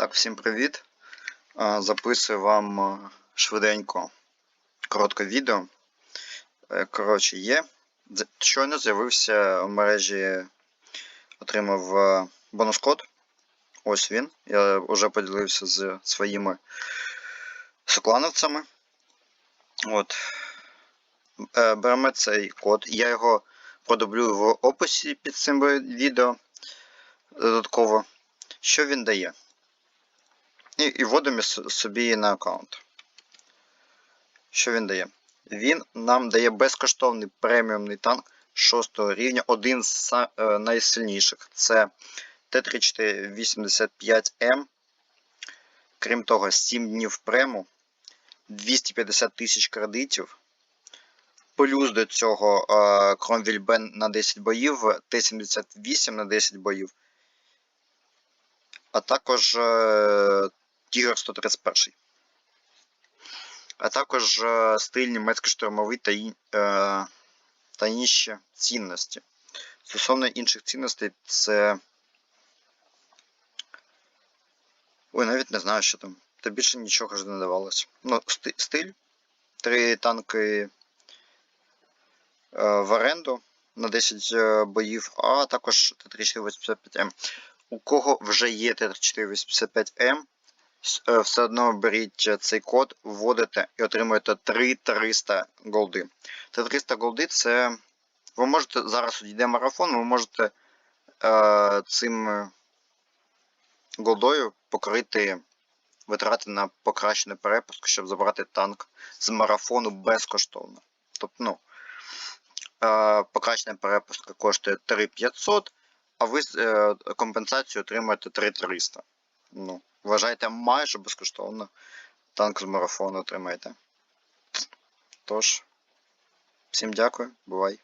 Так, всім привіт. Записую вам швиденько коротке відео. Е, Коротше, є. Щойно з'явився в мережі, отримав бонус-код. Ось він. Я вже поділився з своїми соклановцями. От. Е, Беремо цей код. Я його продублюю в описі під цим відео додатково. Що він дає? І, і вводимо собі на аккаунт. Що він дає? Він нам дає безкоштовний преміумний танк 6 рівня, один з е, найсильніших. Це Т-3485М. Крім того, 7 днів прему, 250 тисяч кредитів. Плюс до цього е, Кромвіль Бен на 10 боїв, Т-78 на 10 боїв. А також е, Тігр 131. А також е, стиль німецький штурмовий та, ін- е, та інші цінності. Стосовно інших цінностей, це. Ой, навіть не знаю, що там. Та більше нічого ж не давалося. Ну, стиль. Три танки е, в оренду на 10 е, боїв, а також Т-3485М. У кого вже є Т-3485М, с- е, все одно беріть цей код, вводите і отримуєте 3300 голди. 3300 голди це. Ви можете зараз йде марафон, ви можете е, цим е, голдою покрити витрати на покращену перепуск, щоб забрати танк з марафону безкоштовно. Тобто, ну, е, покращена перепустка коштує 3500, а ви е, компенсацію отримуєте 3300. Ну, вважайте майже безкоштовно. Танк з марафону отримаєте. Тож, всім дякую, бувай.